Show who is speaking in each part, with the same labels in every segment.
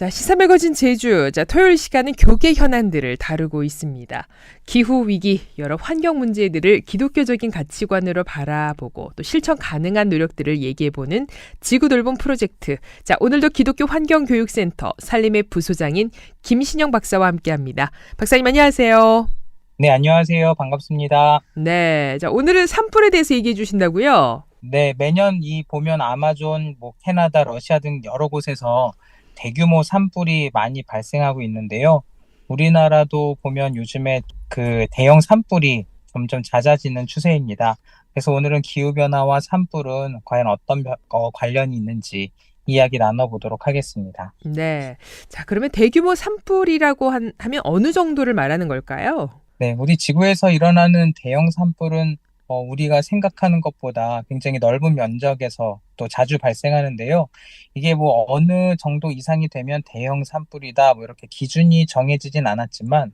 Speaker 1: 자, 시사매거진 제주. 자, 토요일 시간은 교계 현안들을 다루고 있습니다. 기후 위기, 여러 환경 문제들을 기독교적인 가치관으로 바라보고 또 실천 가능한 노력들을 얘기해보는 지구 돌봄 프로젝트. 자, 오늘도 기독교 환경교육센터 살림의 부소장인 김신영 박사와 함께 합니다. 박사님 안녕하세요.
Speaker 2: 네, 안녕하세요. 반갑습니다.
Speaker 1: 네. 자, 오늘은 산불에 대해서 얘기해 주신다고요?
Speaker 2: 네, 매년 이 보면 아마존, 뭐 캐나다, 러시아 등 여러 곳에서 대규모 산불이 많이 발생하고 있는데요. 우리나라도 보면 요즘에 그 대형 산불이 점점 잦아지는 추세입니다. 그래서 오늘은 기후변화와 산불은 과연 어떤 벼- 어, 관련이 있는지 이야기 나눠보도록 하겠습니다.
Speaker 1: 네. 자, 그러면 대규모 산불이라고 한, 하면 어느 정도를 말하는 걸까요?
Speaker 2: 네, 우리 지구에서 일어나는 대형 산불은 어, 우리가 생각하는 것보다 굉장히 넓은 면적에서 또 자주 발생하는데요. 이게 뭐 어느 정도 이상이 되면 대형 산불이다, 뭐 이렇게 기준이 정해지진 않았지만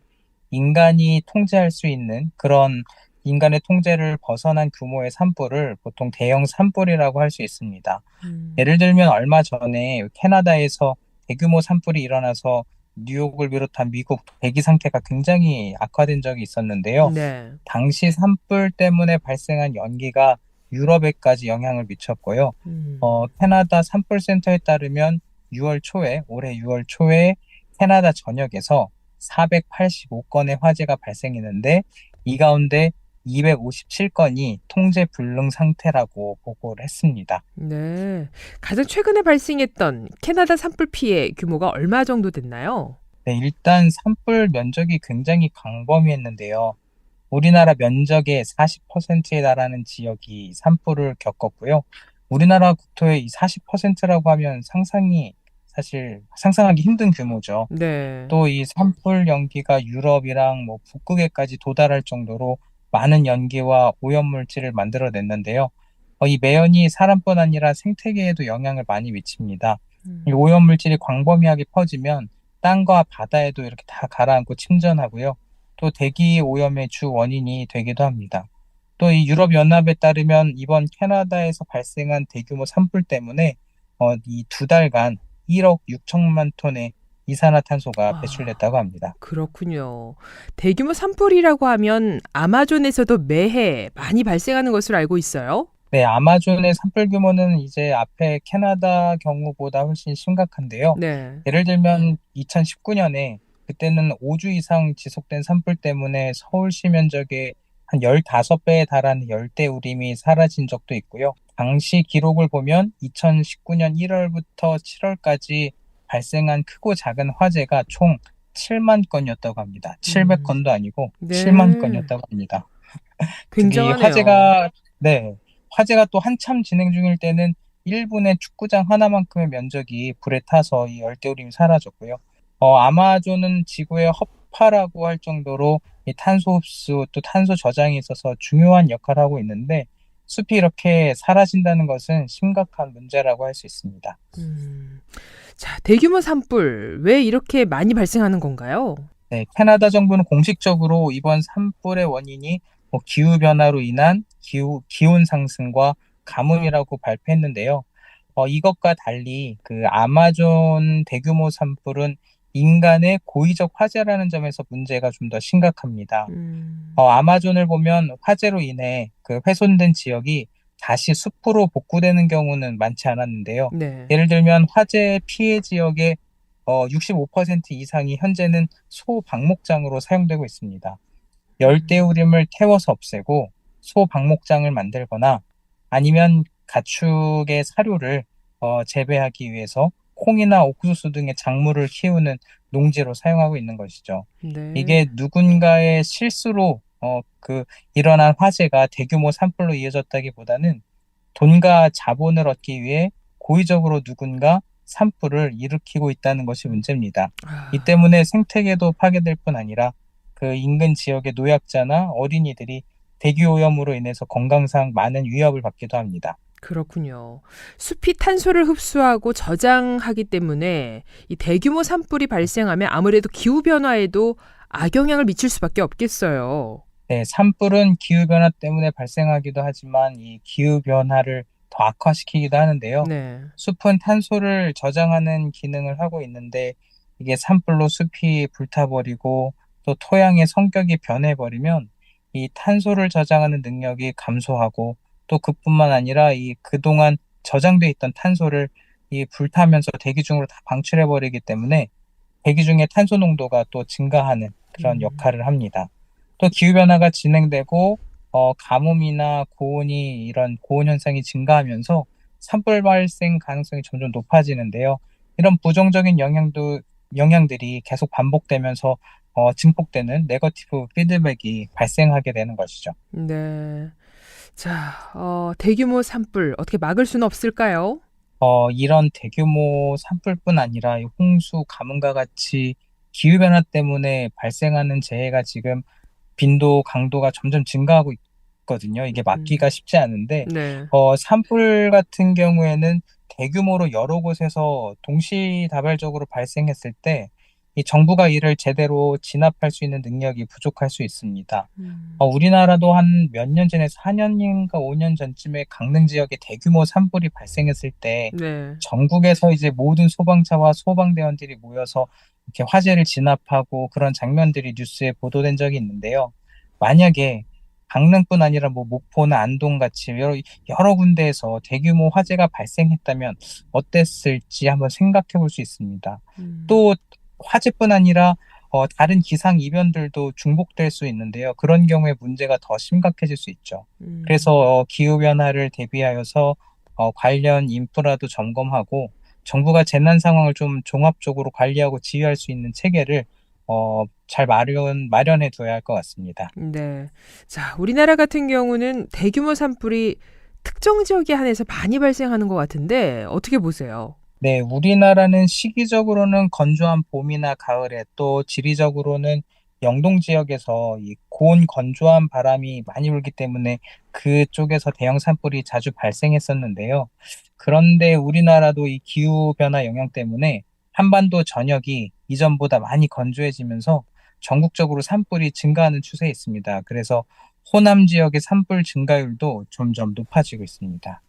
Speaker 2: 인간이 통제할 수 있는 그런 인간의 통제를 벗어난 규모의 산불을 보통 대형 산불이라고 할 수 있습니다.
Speaker 1: 음.
Speaker 2: 예를 들면 얼마 전에 캐나다에서 대규모 산불이 일어나서 뉴욕을 비롯한 미국 대기 상태가 굉장히 악화된 적이 있었는데요.
Speaker 1: 네.
Speaker 2: 당시 산불 때문에 발생한 연기가 유럽에까지 영향을 미쳤고요.
Speaker 1: 음.
Speaker 2: 어, 캐나다 산불 센터에 따르면 6월 초에, 올해 6월 초에 캐나다 전역에서 485건의 화재가 발생했는데 이 가운데 257건이 통제 불능 상태라고 보고를 했습니다.
Speaker 1: 네. 가장 최근에 발생했던 캐나다 산불 피해 규모가 얼마 정도 됐나요?
Speaker 2: 네, 일단 산불 면적이 굉장히 광범위했는데요. 우리나라 면적의 40%에 달하는 지역이 산불을 겪었고요. 우리나라 국토의 이 40%라고 하면 상상이 사실 상상하기 힘든 규모죠.
Speaker 1: 네.
Speaker 2: 또 이 산불 연기가 유럽이랑 뭐 북극에까지 도달할 정도로 많은 연기와 오염물질을 만들어냈는데요. 어, 이 매연이 사람뿐 아니라 생태계에도 영향을 많이 미칩니다.
Speaker 1: 음.
Speaker 2: 이 오염물질이 광범위하게 퍼지면 땅과 바다에도 이렇게 다 가라앉고 침전하고요. 또 대기 오염의 주 원인이 되기도 합니다. 또 이 유럽연합에 따르면 이번 캐나다에서 발생한 대규모 산불 때문에 어, 이 두 달간 1억 6천만 톤의 이산화탄소가
Speaker 1: 아.
Speaker 2: 배출됐다고 합니다.
Speaker 1: 그렇군요. 대규모 산불이라고 하면 아마존에서도 매해 많이 발생하는 것으로 알고 있어요.
Speaker 2: 네, 아마존의 산불 규모는 이제 앞에 캐나다 경우보다 훨씬 심각한데요.
Speaker 1: 네.
Speaker 2: 예를 들면 2019년에 그때는 5주 이상 지속된 산불 때문에 서울시 면적의 한 15배에 달하는 열대 우림이 사라진 적도 있고요. 당시 기록을 보면 2019년 1월부터 7월까지 발생한 크고 작은 화재가 총 7만 건이었다고 합니다. 700건도 아니고
Speaker 1: 네.
Speaker 2: 7만 건이었다고 합니다.
Speaker 1: 굉장하네요.
Speaker 2: 화재가 네 화재가 또 한참 진행 중일 때는 1분의 축구장 하나만큼의 면적이 불에 타서 이 열대우림이 사라졌고요. 어, 아마존은 지구의 허파라고 할 정도로 이 탄소 흡수 또 탄소 저장에 있어서 중요한 역할을 하고 있는데 숲이 이렇게 사라진다는 것은 심각한 문제라고 할 수 있습니다.
Speaker 1: 음. 자, 대규모 산불 왜 이렇게 많이 발생하는 건가요?
Speaker 2: 네, 캐나다 정부는 공식적으로 이번 산불의 원인이 뭐 기후 변화로 인한 기후 기온 상승과 가뭄이라고 발표했는데요. 어, 이것과 달리 그 아마존 대규모 산불은 인간의 고의적 화재라는 점에서 문제가 좀 더 심각합니다.
Speaker 1: 음.
Speaker 2: 어, 아마존을 보면 화재로 인해 그 훼손된 지역이 다시 숲으로 복구되는 경우는 많지 않았는데요.
Speaker 1: 네.
Speaker 2: 예를 들면 화재 피해 지역의 어, 65% 이상이 현재는 소방목장으로 사용되고 있습니다. 열대우림을 태워서 없애고 소방목장을 만들거나 아니면 가축의 사료를 어, 재배하기 위해서 콩이나 옥수수 등의 작물을 키우는 농지로 사용하고 있는 것이죠.
Speaker 1: 네.
Speaker 2: 이게 누군가의 실수로 어, 그 일어난 화재가 대규모 산불로 이어졌다기보다는 돈과 자본을 얻기 위해 고의적으로 누군가 산불을 일으키고 있다는 것이 문제입니다.
Speaker 1: 아,
Speaker 2: 이 때문에 생태계도 파괴될 뿐 아니라 그 인근 지역의 노약자나 어린이들이 대기 오염으로 인해서 건강상 많은 위협을 받기도 합니다.
Speaker 1: 그렇군요. 숲이 탄소를 흡수하고 저장하기 때문에 이 대규모 산불이 발생하면 아무래도 기후 변화에도 악영향을 미칠 수밖에 없겠어요.
Speaker 2: 네, 산불은 기후 변화 때문에 발생하기도 하지만 이 기후 변화를 더 악화시키기도 하는데요.
Speaker 1: 네.
Speaker 2: 숲은 탄소를 저장하는 기능을 하고 있는데 이게 산불로 숲이 불타버리고 또 토양의 성격이 변해버리면 이 탄소를 저장하는 능력이 감소하고 또 그뿐만 아니라 이 그동안 저장돼 있던 탄소를 이 불타면서 대기 중으로 다 방출해버리기 때문에 대기 중에 탄소 농도가 또 증가하는 그런
Speaker 1: 음.
Speaker 2: 역할을 합니다. 또 기후변화가 진행되고 어, 가뭄이나 고온이 이런 고온 현상이 증가하면서 산불 발생 가능성이 점점 높아지는데요. 이런 부정적인 영향도 영향들이 계속 반복되면서 어, 증폭되는 네거티브 피드백이 발생하게 되는 것이죠.
Speaker 1: 네. 자, 어, 대규모 산불 어떻게 막을 수는 없을까요?
Speaker 2: 어, 이런 대규모 산불뿐 아니라 이 홍수, 가뭄과 같이 기후변화 때문에 발생하는 재해가 지금 빈도, 강도가 점점 증가하고 있거든요. 이게 막기가 쉽지 않은데,
Speaker 1: 네.
Speaker 2: 어, 산불 같은 경우에는 대규모로 여러 곳에서 동시다발적으로 발생했을 때, 이 정부가 이를 제대로 진압할 수 있는 능력이 부족할 수 있습니다.
Speaker 1: 음.
Speaker 2: 어, 우리나라도 한 몇 년 전에 4년인가 5년 전쯤에 강릉 지역에 대규모 산불이 발생했을 때,
Speaker 1: 네.
Speaker 2: 전국에서 이제 모든 소방차와 소방대원들이 모여서 이렇게 화재를 진압하고 그런 장면들이 뉴스에 보도된 적이 있는데요. 만약에 강릉뿐 아니라 뭐 목포나 안동 같이 여러, 여러 군데에서 대규모 화재가 발생했다면 어땠을지 한번 생각해 볼 수 있습니다.
Speaker 1: 음.
Speaker 2: 또 화재뿐 아니라 어, 다른 기상 이변들도 중복될 수 있는데요. 그런 경우에 문제가 더 심각해질 수 있죠.
Speaker 1: 음.
Speaker 2: 그래서 어, 기후 변화를 대비하여서 어, 관련 인프라도 점검하고 정부가 재난 상황을 좀 종합적으로 관리하고 지휘할 수 있는 체계를 어, 잘 마련, 마련해 둬야 할 것 같습니다.
Speaker 1: 네. 자, 우리나라 같은 경우는 대규모 산불이 특정 지역에 한해서 많이 발생하는 것 같은데 어떻게 보세요?
Speaker 2: 네, 우리나라는 시기적으로는 건조한 봄이나 가을에 또 지리적으로는 영동 지역에서 이 고온 건조한 바람이 많이 불기 때문에 그쪽에서 대형 산불이 자주 발생했었는데요. 그런데 우리나라도 이 기후 변화 영향 때문에 한반도 전역이 이전보다 많이 건조해지면서 전국적으로 산불이 증가하는 추세에 있습니다. 그래서 호남 지역의 산불 증가율도 점점 높아지고 있습니다.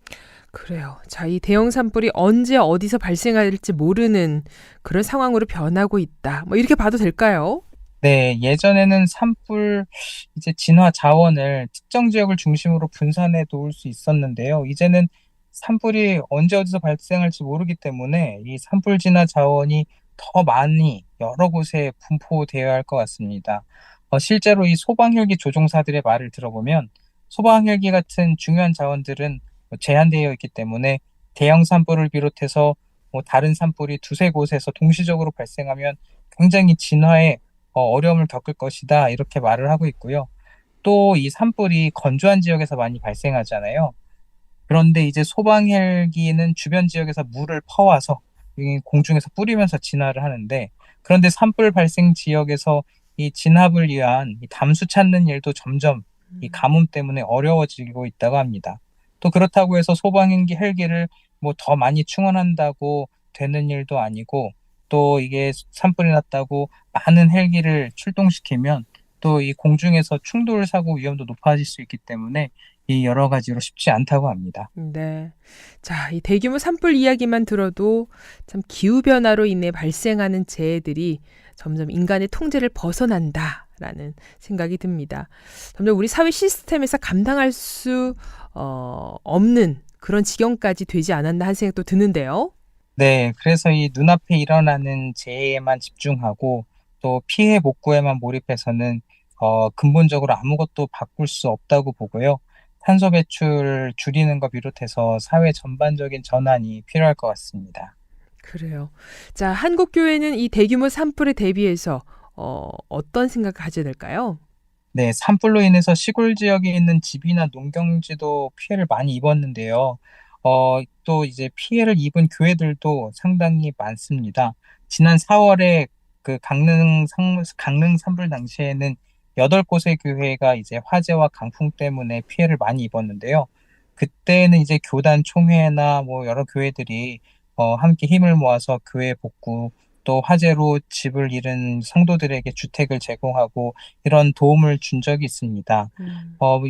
Speaker 1: 그래요. 자, 이 대형 산불이 언제 어디서 발생할지 모르는 그런 상황으로 변하고 있다. 뭐 이렇게 봐도 될까요?
Speaker 2: 네, 예전에는 산불 이제 진화 자원을 특정 지역을 중심으로 분산해 놓을 수 있었는데요. 이제는 산불이 언제 어디서 발생할지 모르기 때문에 이 산불 진화 자원이 더 많이 여러 곳에 분포되어야 할 것 같습니다. 어, 실제로 이 소방헬기 조종사들의 말을 들어보면 소방헬기 같은 중요한 자원들은 뭐 제한되어 있기 때문에 대형 산불을 비롯해서 뭐 다른 산불이 두세 곳에서 동시적으로 발생하면 굉장히 진화에 어, 어려움을 겪을 것이다 이렇게 말을 하고 있고요. 또 이 산불이 건조한 지역에서 많이 발생하잖아요. 그런데 이제 소방 헬기는 주변 지역에서 물을 퍼와서 이 공중에서 뿌리면서 진화를 하는데 그런데 산불 발생 지역에서 이 진압을 위한 이 담수 찾는 일도 점점 이 가뭄 때문에 어려워지고 있다고 합니다. 또 그렇다고 해서 소방헬기 헬기를 뭐 더 많이 충원한다고 되는 일도 아니고 또 이게 산불이 났다고 많은 헬기를 출동시키면 또 이 공중에서 충돌 사고 위험도 높아질 수 있기 때문에 이 여러 가지로 쉽지 않다고 합니다.
Speaker 1: 네. 자, 이 대규모 산불 이야기만 들어도 참 기후변화로 인해 발생하는 재해들이 점점 인간의 통제를 벗어난다 라는 생각이 듭니다. 점점 우리 사회 시스템에서 감당할 수 어, 없는 그런 지경까지 되지 않았나 하는 생각도 드는데요.
Speaker 2: 네, 그래서 이 눈앞에 일어나는 재해에만 집중하고 또 피해 복구에만 몰입해서는 어, 근본적으로 아무것도 바꿀 수 없다고 보고요. 탄소 배출 줄이는 것 비롯해서 사회 전반적인 전환이 필요할 것 같습니다.
Speaker 1: 그래요. 자, 한국 교회는 이 대규모 산불에 대비해서 어, 어떤 생각을 가져야 될까요?
Speaker 2: 네, 산불로 인해서 시골 지역에 있는 집이나 농경지도 피해를 많이 입었는데요. 어, 또 이제 피해를 입은 교회들도 상당히 많습니다. 지난 4월에 그 강릉 상, 강릉 산불 당시에는 8곳의 교회가 이제 화재와 강풍 때문에 피해를 많이 입었는데요. 그때는 이제 교단 총회나 뭐 여러 교회들이 어, 함께 힘을 모아서 교회 복구, 또 화재로 집을 잃은 성도들에게 주택을 제공하고 이런 도움을 준 적이 있습니다.
Speaker 1: 음.
Speaker 2: 어,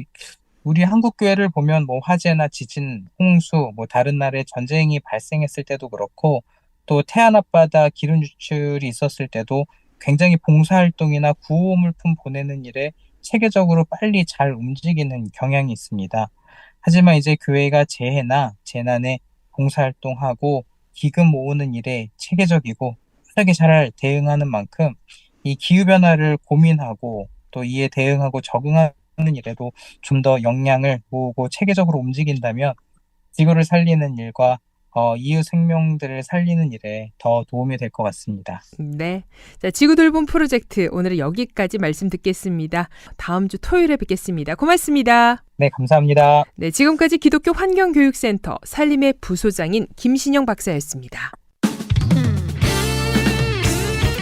Speaker 2: 우리 한국 교회를 보면 뭐 화재나 지진, 홍수, 뭐 다른 나라의 전쟁이 발생했을 때도 그렇고 또 태안 앞바다 기름 유출이 있었을 때도 굉장히 봉사활동이나 구호 물품 보내는 일에 체계적으로 빨리 잘 움직이는 경향이 있습니다. 하지만 이제 교회가 재해나 재난에 봉사활동하고 기금 모으는 일에 체계적이고 빠르게 잘 대응하는 만큼 이 기후변화를 고민하고 또 이에 대응하고 적응하 는 일에도 좀 더 역량을 모으고 체계적으로 움직인다면 지구를 살리는 일과 어, 이웃 생명들을 살리는 일에 더 도움이 될 것 같습니다.
Speaker 1: 네. 자, 지구 돌봄 프로젝트 오늘은 여기까지 말씀 듣겠습니다. 다음 주 토요일에 뵙겠습니다. 고맙습니다.
Speaker 2: 네, 감사합니다.
Speaker 1: 네, 지금까지 기독교 환경교육센터 살림의 부소장인 김신영 박사였습니다.